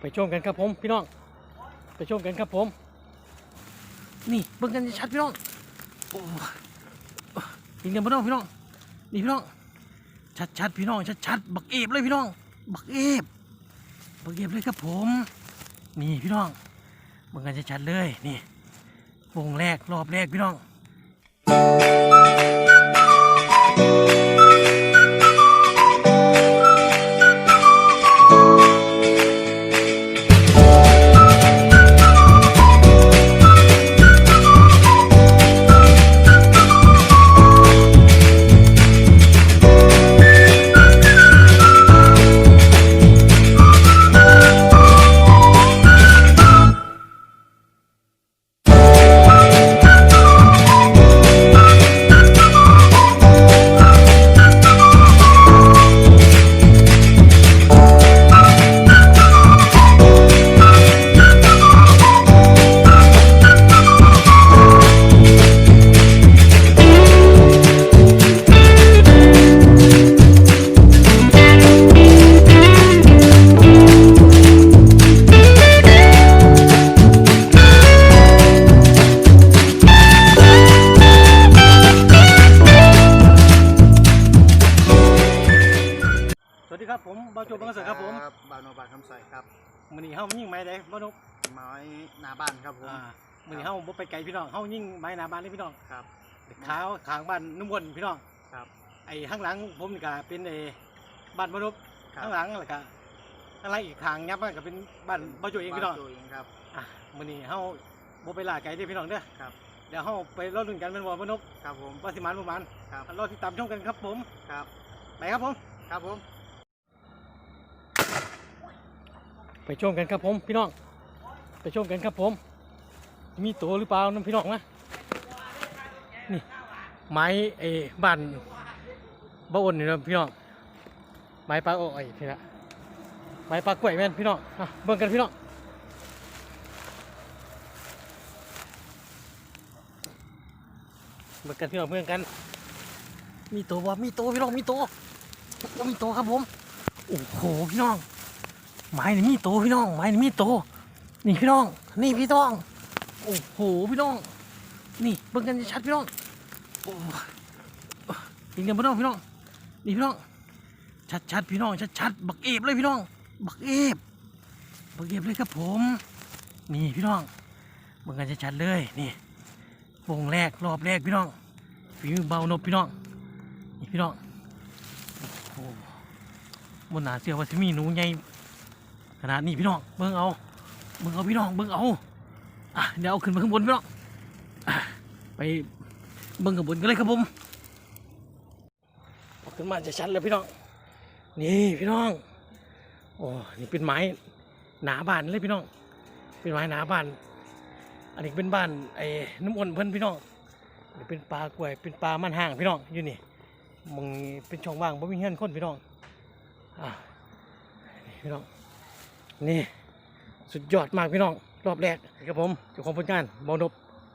ไปชมกันครับผมพี่น้อง ไปชมกันครับผม นี่เบิ่งกันชัดพี่น้องอ้ยิงกันพี่น้องพี่น้อง นี่พี่น้อง ชัดๆพี่น้องชัดๆบักเอฟเลยพี่น้อง บักเอฟบักเอฟเลยครับผม นี่พี่น้องเบิ่งกันชัดๆเลยนี่วงแรกรอบแรกพี่น้อง บผมบาโจบังเสริฐครับผมบาวโนบานคำใสครับมื้อนี้เฮามายิงไม้ได้บ่นุกไม้หนาบ้านครับผมอ่ามื้อนี้เฮาบ่ไปไกลพี่น้องเฮายิงไม้หน้าบ้านเลยพี่น้องครับขาวขางบ้านนุ่มวนพี่น้องครับ ไอ้ข้างหลังผมนี่ก็เป็นไอ้บ้านมนุษย์ครับ ข้างหลังแล้วก็ข้างหลังอีกทางยับมันก็เป็นบ้านบาโจเองพี่น้องบ้าตัวเองครับ อะมื้อนี้เฮาบ่ไปล่าไก่เด้อพี่น้องเด้อครับ เดี๋ยวเฮาไปรอลุ้นกันเป็นบ่มนุษย์ครับผมว่าสิหมานบ่หมานครับ รอติดตามชมกันครับผมครับ ไปครับผม ครับผม ไปชมกันครับผมพี่น้อง ไปชมกันครับผม มีตัวหรือเปล่าน้ำพี่น้องนะนี่ไม้ไอ้บ้านบ้าอ้นนี่นะพี่น้องไม้ปลาโอ้ยพี่ละไม้ปลากล้วยแม่นพี่น้องอะเบิ่งกันพี่น้องเบิ่งกันพี่น้องเบิ่งกัน มีตัวบ่มีตัวพี่น้องมีตัวโอ้มีตัวครับผมโอ้โหพี่น้อง ไม้นี่มีโตพี่น้องไม้นี่มีโตนี่พี่น้อง นี่พี่น้อง โอ้โหพี่น้อง นี่เบิ่งกันชัดพี่น้องโอ้ยิงกันพี่น้องพี่น้อง นี่พี่น้อง ชัดชัดๆพี่น้องชัดชัดๆบักเอฟเลยพี่น้อง บักเอฟบักเอฟเลยครับผม นี่พี่น้องเบิ่งกันชัดเลยนี่วงแรกรอบแรกพี่น้องฝีมือเบานบพี่น้อง นี่พี่น้อง โอ้โหบนหนาเสียว่าสิมีหนูใหญ่ ขนาดนี้พี่น้องเบิ่งเอาเบิ่งเอาพี่น้องเบิ่งเอาอะเดี๋ยวเอาขึ้นมาข้างบนพี่น้องอไปเบิ่งข้างบนกันเลยครับผมขึ้นมาจะชันเลยพี่น้องนี่พี่น้องโอ้นี่เป็นไม้หนาบ้านเลยพี่น้อง เป็นไม้หนาบ้าน อันนี้เป็นบ้านไอ้น้ำอ้นเพิ่นพี่น้องนี่เป็นปลากล้วยเป็นปลามันห่างพี่น้องอยู่นี่มึงเป็นช่องว่างบ่มีเฮือนคนพี่น้องอะพี่น้อง นี่สุดยอดมากพี่น้อง รอบแรกครับผมเจ้าของผลงานบอนบ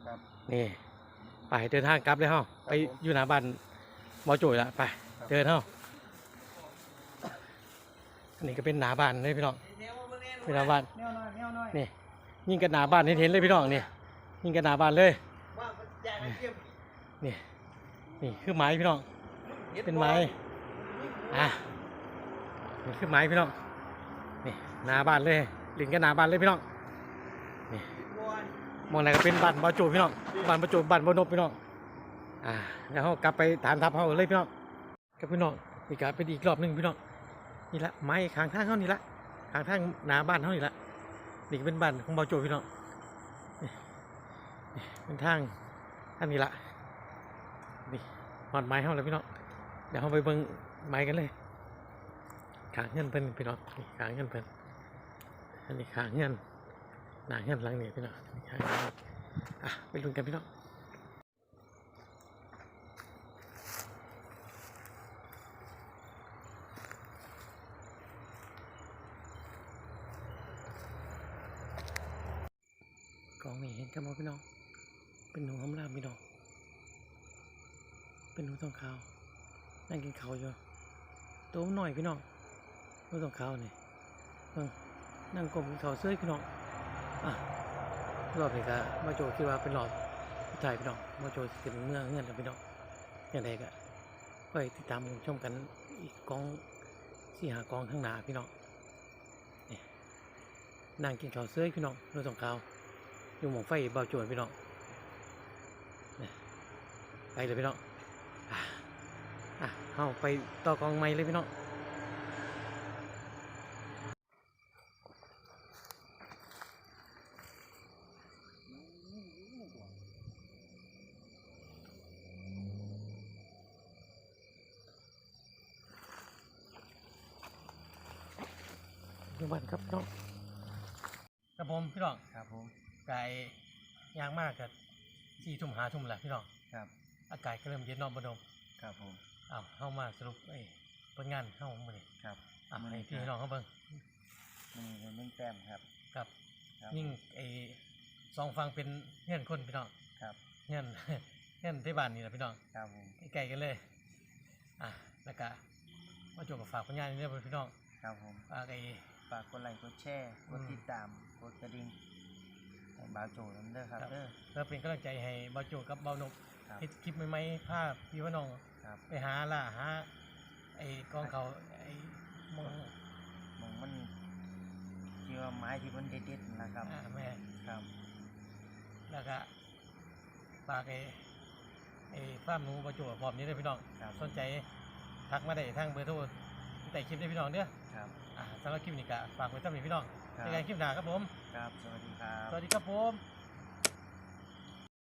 ครับนี่ ไปเดินทางกลับเลยเฮาไปอยู่หน้าบ้านหมอจุ๋ยละไปเดินเฮาอันนี้ก็เป็นหน้าบ้านเลยพี่น้องเป็นหน้าบ้านแนวน้อยแนวน้อยนี่ ยิ่งกันหน้าบ้านเห็นๆเลยพี่น้องนี่ยิ่งกันหน้าบ้านเลย ว่างใหญ่เทียมนี่นี่คือไม้พี่น้อง เป็นไม้ อะนี่คือไม้พี่น้อง นี่หน้าบ้านเลยลิงกันหน้าบ้านเลยพี่น้องมองไหนก็เป็นบ้านบาโจพี่น้องบ้านบาโจบ้านบานบพี่น้องอ่าแล้วเขากลับไปฐานทัพเขาเลยพี่น้องกับพี่น้องนี่ก็เป็นอีกรอบหนึ่งพี่น้องนี่ละไม้ข้างทางเขานี่ละข้างทางหน้าบ้านเขานี่ละนี่ก็เป็นบ้านของบาโจพี่น้องเป็นทางท่านนี่ละนี่หอดไม้เขาเลยพี่น้องเดี๋ยวเขาไปเบิ่งไม้กันเลย ขางเงินเพิ่นพี่น้องขางเงินเพิ่นอันนี้ขางเงินหนาเงินหลังนี่พี่น้องขางเงินอะไปลุ้นกันพี่น้องกองนี่เห็นกันบ่พี่น้อง เป็นหนูหำรามพี่น้อง เป็นหนูทองขาว นั่งกินข้าวอยู่ตัวหน่อยพี่น้อง หนูทองเขานี่นั่งกลมเขาเสื้อพี่น้องอะรอบนี้ก็มาโจคิดว่าเป็นรอบสุดท้ายพี่น้องมาโจสิถึงเมื่อเงื่อนแล้วพี่น้องอย่างไรก็ค่อยติดตามชมกันอีกกองสี่หากองข้างหน้าพี่น้องนี่นั่งกินข้าวเสื้อพี่น้องรถสองขาวอยู่หมองไฟเบาโจนพี่น้องไปเลยพี่น้องอะอะเอาไปต่อกองไม้เลยพี่น้อง ทุกวันครับพี่น้องครับผมพี่น้องครับผมไก่ย่างมากกับสี่ทุ่มหาทุ่มแหละพี่น้องครับ อากาศก็เริ่มเย็นนอนบนดมครับผมอ้าวเข้ามาสรุปไอ้ผลงานเข้ามาเลยครับอะให้พี่น้องเขาเบิ่งนี่เป็นนึ่งแต้มครับครับครับยิ่งไอ้สองฟังเป็นเงื่อนคนพี่น้องครับเงื่อนเงื่อนที่บ้านนี่แหละพี่น้องครับผมใกล้ๆกันเลยอะแล้วก็มาจบกับฝากผลงานนี่เรื่องพี่น้องครับผมฝากไอ้ ฝากกดไลค์กดแชร์กดอืมติดตามกดกระดิ่งให้บ่าวโจน้ำเด้อครับครับ เด้อ เพื่อเป็นกำลังใจให้เบาโจกับเบานกครับ เฮ็ดคลิปใหม่ๆภาพพี่ว่าน้อง ครับไปหาล่าหาไอ้กองเขาไอ้มองมองมันที่ว่าไม้ที่มันเด็ดๆนะครับ อ่าแม่ครับแล้วก็ฝากไอ้ไอ้ฟาร์มหนูประจวบพร้อมนี้ด้วยพี่น้อง ครับ สนใจทักมาได้ทางเบอร์โทรแต่คลิปได้พี่น้องเด้อ ครับ อ่าสำหรับคลิปนี้ก็ฝากไว้สำหรับพี่น้องครับในการคลิปหน้าครับผม ครับ สวัสดีครับ สวัสดีครับผม